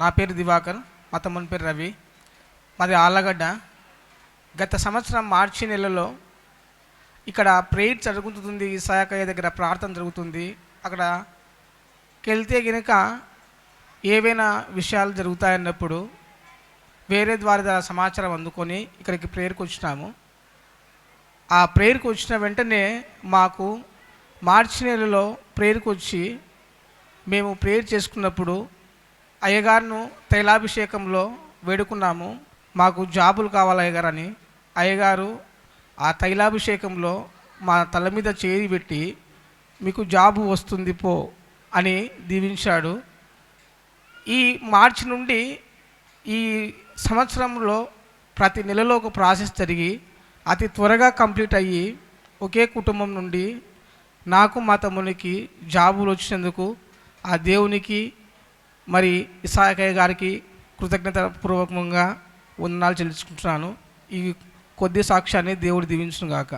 నా పేరు దివాకర్ మా తమ్ముని పేరు రవి. మాది ఆళ్ళగడ్డ. గత సంవత్సరం మార్చి నెలలో ఇక్కడ ప్రేయర్ జరుగుతుంది ఇసాయకయ్య దగ్గర ప్రార్థన జరుగుతుంది. అక్కడ వెళ్తే గనుక ఏవైనా విషయాలు జరుగుతాయన్నప్పుడు వేరే ద్వారా ద్వారా సమాచారం అందుకొని ఇక్కడికి ప్రేయర్కి వచ్చినాము. ఆ ప్రేయర్కి వచ్చిన వెంటనే మాకు మార్చి నెలలో ప్రేయర్కి వచ్చి మేము ప్రేయర్ చేసుకున్నప్పుడు అయ్యగారును తైలాభిషేకంలో వేడుకున్నాము. మాకు జాబులు కావాలి అయ్యగారని. అయ్యగారు ఆ తైలాభిషేకంలో మా తల మీద చేరి పెట్టి మీకు జాబు వస్తుంది పో అని దీవించాడు. ఈ మార్చి నుండి ఈ సంవత్సరంలో ప్రతి నెలలో ఒక ప్రాసెస్ జరిగి అతి త్వరగా కంప్లీట్ అయ్యి ఒకే కుటుంబం నుండి నాకు మా తమ్మునికి జాబులు వచ్చినందుకు ఆ దేవునికి మరి ఇసాకయ్య గారికి కృతజ్ఞత పూర్వకంగా వందనాలు చెల్లించుకుంటున్నాను. ఈ కొద్ది సాక్ష్యాన్ని దేవుడు దీవించును గాక